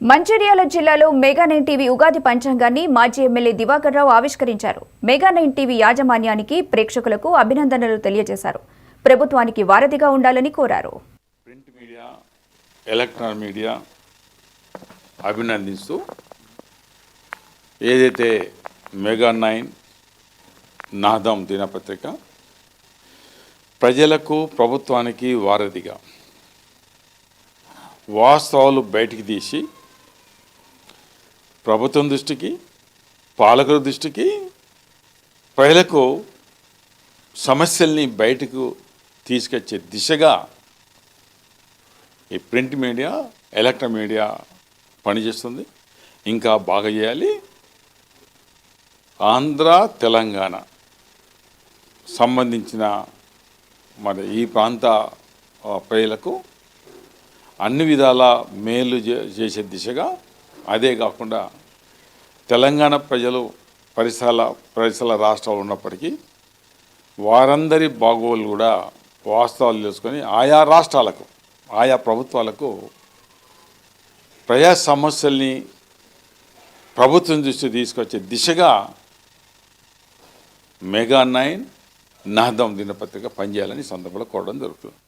మంచిర్యాల జిల్లాలో mega nine TV Ugadi పంచాంగాన్ని మాజీ ఎమ్మెల్యే దివాకర్ రావు ఆవిష్కరించారు. మెగా నైన్ టీవీ యాజమాన్యానికి ప్రేక్షకులకు అభినందనలు తెలియజేశారు. ప్రభుత్వానికి వారధిగా ఉండాలని కోరారు. ప్రింట్ మీడియా ఎలక్ట్రానిక్ మీడియా అభినందిస్తూ ఏదైతే మెగా నైన్ నాదం దినపత్రిక ప్రజలకు ప్రభుత్వానికి వారధిగా వాస్తవాలు బయటికి తీసి ప్రభుత్వం దృష్టికి పాలకుల దృష్టికి ప్రజలకు సమస్యల్ని బయటకు తీసుకొచ్చే దిశగా ఈ ప్రింట్ మీడియా ఎలక్ట్రా మీడియా పనిచేస్తుంది. ఇంకా బాగా చేయాలి. ఆంధ్ర తెలంగాణ సంబంధించిన మరి ఈ ప్రాంత ప్రజలకు అన్ని విధాల మేలు చే- చేసే దిశగా అదే కాకుండా తెలంగాణ ప్రజలు పరిసరాల పరిసర రాష్ట్రాలు ఉన్నప్పటికీ వారందరి బాగోలు కూడా వాస్తవాలు తెలుసుకొని ఆయా రాష్ట్రాలకు ఆయా ప్రభుత్వాలకు ప్రజా సమస్యల్ని ప్రభుత్వం దృష్టి తీసుకొచ్చే దిశగా మెగా నైన్ నాదం దినపత్రిక పనిచేయాలని సందర్భంలో కోరడం జరుగుతుంది.